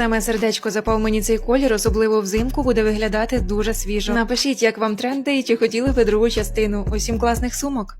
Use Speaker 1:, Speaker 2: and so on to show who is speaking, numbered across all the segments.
Speaker 1: Саме сердечко запав мені цей колір, особливо взимку буде виглядати дуже свіжо. Напишіть, як вам тренди і чи хотіли ви другу частину. Усім класних сумок.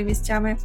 Speaker 1: місцями.